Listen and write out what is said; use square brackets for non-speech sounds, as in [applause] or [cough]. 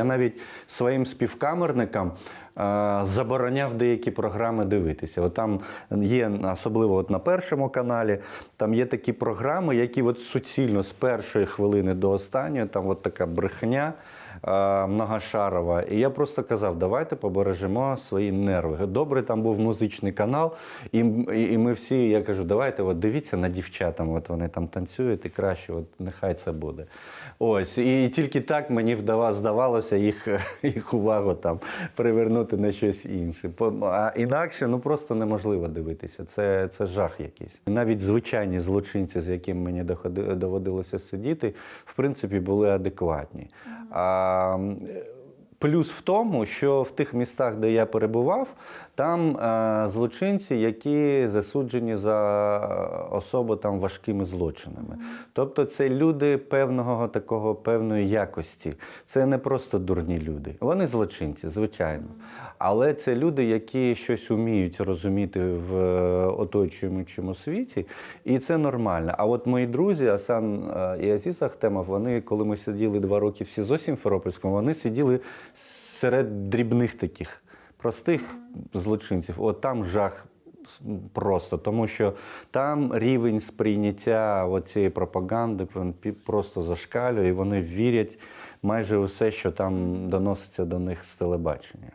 Я навіть своїм співкамерникам е, забороняв деякі програми дивитися. От там є, особливо от на першому каналі, там є такі програми, які от суцільно з першої хвилини до останньої, там от така брехня. Е, Многошарова, і я просто казав, давайте побережемо свої нерви. Добре, там був музичний канал, і, і, ми всі, я кажу, давайте от дивіться на дівчатам, от вони там танцюють, і краще, от нехай це буде. Ось, і тільки так мені здавалося їх, [laughs] їх увагу там привернути на щось інше. А інакше ну просто неможливо дивитися. Це, це жах якийсь. Навіть звичайні злочинці, з якими мені доходи- доводилося сидіти, в принципі, були адекватні. А, м, Плюс в тому, що в тих містах, де я перебував, там е, злочинці, які засуджені за особо там важкими злочинами. Тобто це люди певного такого певної якості. Це не просто дурні люди. Вони злочинці, звичайно. Але це люди, які щось вміють розуміти в е, оточуючому світі, і це нормально. А от мої друзі, Асан е, і Азіз Ахтемов, вони, коли ми сиділи два роки в СІЗО Сімферопольському, вони сиділи серед дрібних таких простих злочинців. От там жах. Просто тому, що там рівень сприйняття цієї пропаганди просто зашкалює, і вони вірять майже усе, що там доноситься до них з телебачення.